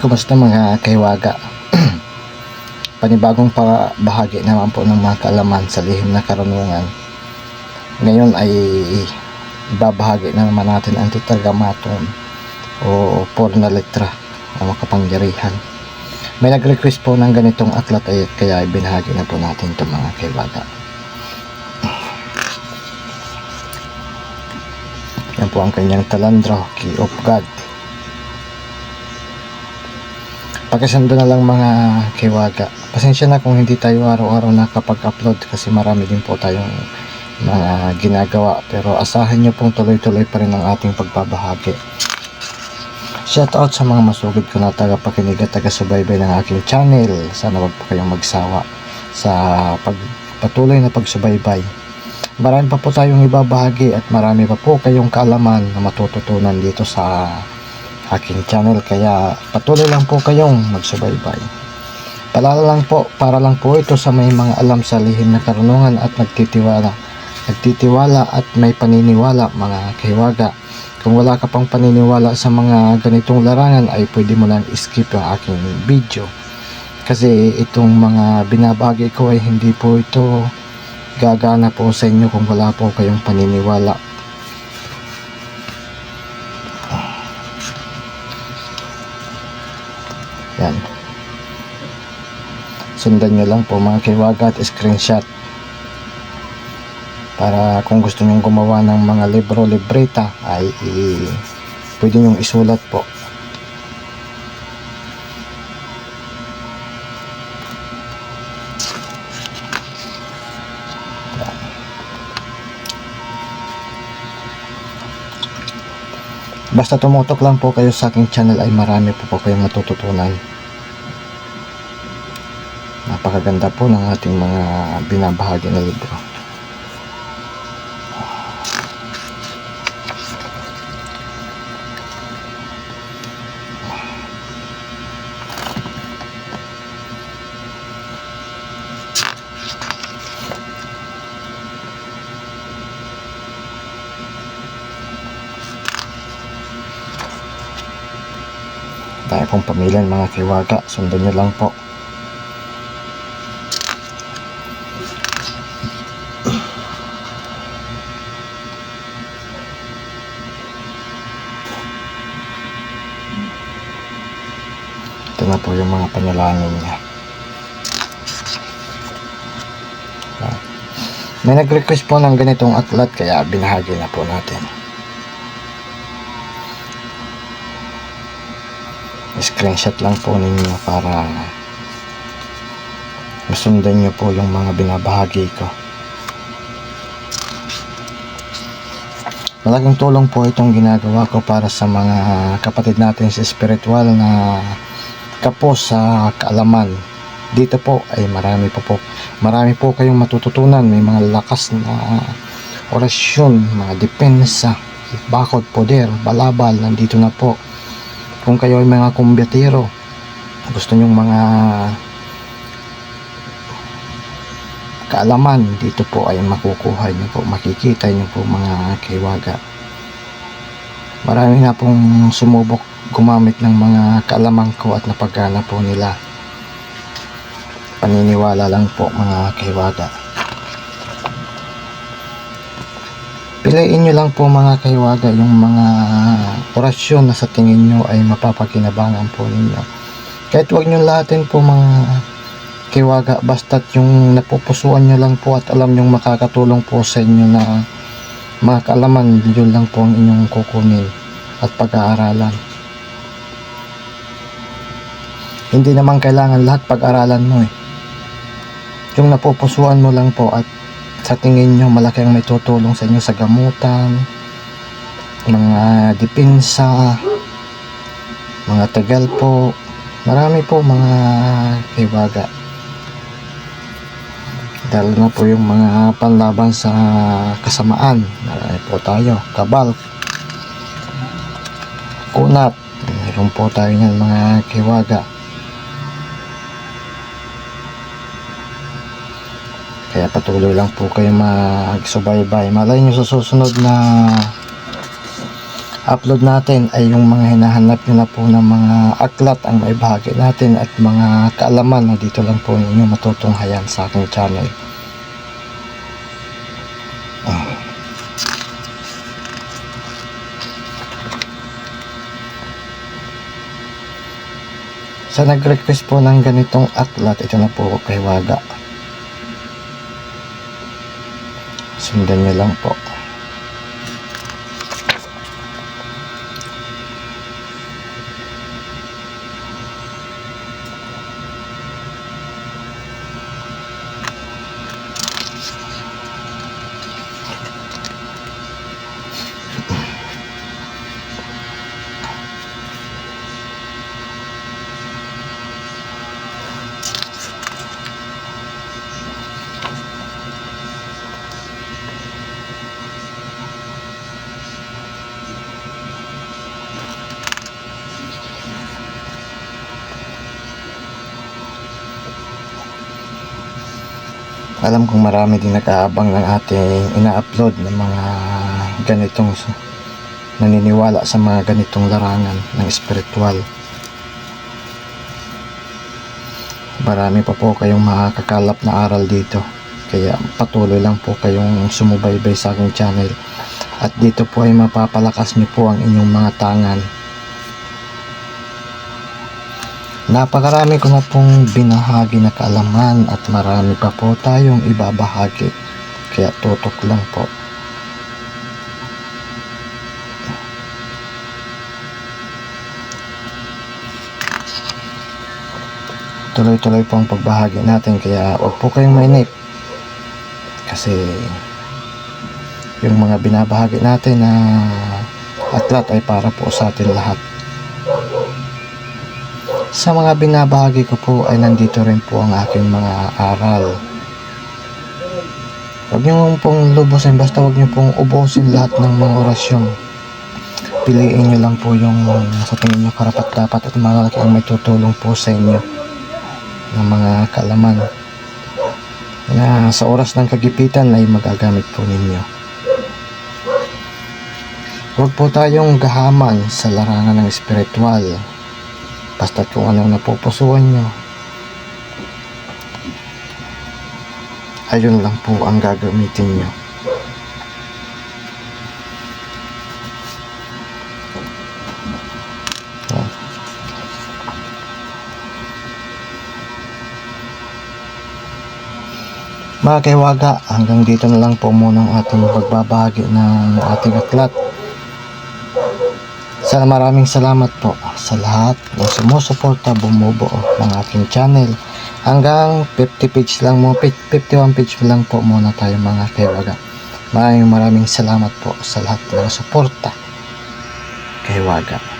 Kumusta mga kaiwaga? Panibagong bahagi naman po ng mga kaalaman sa lihim na karunungan. Ngayon ay babahagi na naman natin ang tetragrammaton o por na letra ng makapangyarihan. May nag-request po ng ganitong aklat ay kaya binahagi na po natin ito mga kaiwaga. Yan po ang kanyang talandro, Key of God. Pakisando na lang mga kiwaga. Pasensya na kung hindi tayo araw-araw nakapag-upload kasi marami din po tayong mga ginagawa. Pero asahan nyo pong tuloy-tuloy pa rin ang ating pagbabahagi. Shout out sa mga masugid ko na tagapakinig at taga-subaybay ng aking channel. Sana wag po kayong magsawa sa pagpatuloy na pagsubaybay. Marami pa po tayong ibabahagi at marami pa po kayong kaalaman na matututunan dito sa aking channel kaya patuloy lang po kayong magsubaybay. Palala lang po, para lang po ito sa may mga alam sa lihim na karunungan at nagtitiwala. Nagtitiwala at may paniniwala mga kahiwaga. Kung wala ka pang paniniwala sa mga ganitong larangan ay pwede mo lang skip yung aking video. Kasi itong mga binabagi ko ay hindi po ito gagana po sa inyo kung wala po kayong paniniwala Yan. Sundan nyo lang po mga kiwaga at screenshot. Para kung gusto nyong gumawa ng mga libro, libreta ay i, pwede nyong isulat po. Basta tumutok lang po kayo sa aking channel ay marami po po kayong matututunan. Napakaganda po ng ating mga binabahagi na libro. Tayo pong pamilan mga kiwaga. Sundan nyo lang po. Na po yung mga panalangin niya. May nag-request po ng ganitong aklat kaya binahagi na po natin. screenshot lang po ninyo para masundan nyo po yung mga binabahagi ko. Malaking tulong po itong ginagawa ko para sa mga kapatid natin sa spiritual na kapos sa kaalaman. Dito po ay marami po po. Marami po kayong matututunan. May mga lakas na orasyon, mga depensa, bakod, poder, balabal, nandito na po kung kayo ay mga kumbyatero gusto nyong mga kaalaman dito po ay makukuha nyo po makikita nyo po mga kaiwaga marami na pong sumubok gumamit ng mga kaalaman ko at napagana po nila paniniwala lang po mga kaiwaga Piliin nyo lang po mga kaiwaga yung mga orasyon na sa tingin nyo ay mapapakinabangan po ninyo. Kahit wag nyo lahatin po mga kaiwaga basta't yung napupusuan nyo lang po at alam nyong makakatulong po sa inyo na mga kaalaman yun lang po ang inyong kukunin at pag-aaralan. Hindi naman kailangan lahat pag-aralan mo eh. Yung napupusuan mo lang po at sa tingin nyo malaki ang may tutulong sa inyo sa gamutan mga depensa mga tagal po. Marami po mga kaibaga dahil na po yung mga panlaban sa kasamaan marami po tayo. Kabal. Kunat mayroon po tayo ng mga kiwaga Kaya patuloy lang po kayo magsubaybay. Malay nyo sa susunod na upload natin ay yung mga hinahanap nyo na po ng mga aklat ang may bahagi natin at mga kaalaman na dito lang po ninyo matutunghayan sa aking channel. Ah. Sa nag-request po ng ganitong aklat, ito na po kay Waga. Sundan nyo lang po. Alam kong marami din nag-aabang ng ating ina-upload ng mga ganitong naniniwala sa mga ganitong larangan ng espiritual. Marami pa po kayong makakakalap na aral dito. Kaya patuloy lang po kayong sumubaybay sa aking channel. At dito po ay mapapalakas niyo po ang inyong mga tangan Napakarami ko na pong binahagi na kaalaman at marami pa po tayong ibabahagi. Kaya tutok lang po. Tuloy-tuloy po ang pagbahagi natin kaya huwag po kayong mainip. Kasi yung mga binabahagi natin na aklat ay para po sa atin lahat. Sa mga binabahagi ko po ay nandito rin po ang aking mga aral. Huwag niyo pong lubusin, basta huwag niyo pong ubusin lahat ng mga orasyon. Piliin niyo lang po yung sa tingin niyo karapat dapat at malaki ang may tutulong po sa inyo ng mga kalaman na sa oras ng kagipitan ay magagamit po ninyo. Huwag po tayong gahaman sa larangan ng espiritual Basta kung anong napupusuan nyo. Ayun lang po ang gagamitin nyo. Mga kaiwaga, hanggang dito na lang po muna ang ating pagbabahagi ng ating aklat. Sana maraming salamat po sa lahat ng sumusuporta bumubuo ng aking channel. Hanggang 50 page lang mo, 51 page lang po muna tayo mga kaiwaga. Maraming maraming salamat po sa lahat ng suporta. Kaiwaga.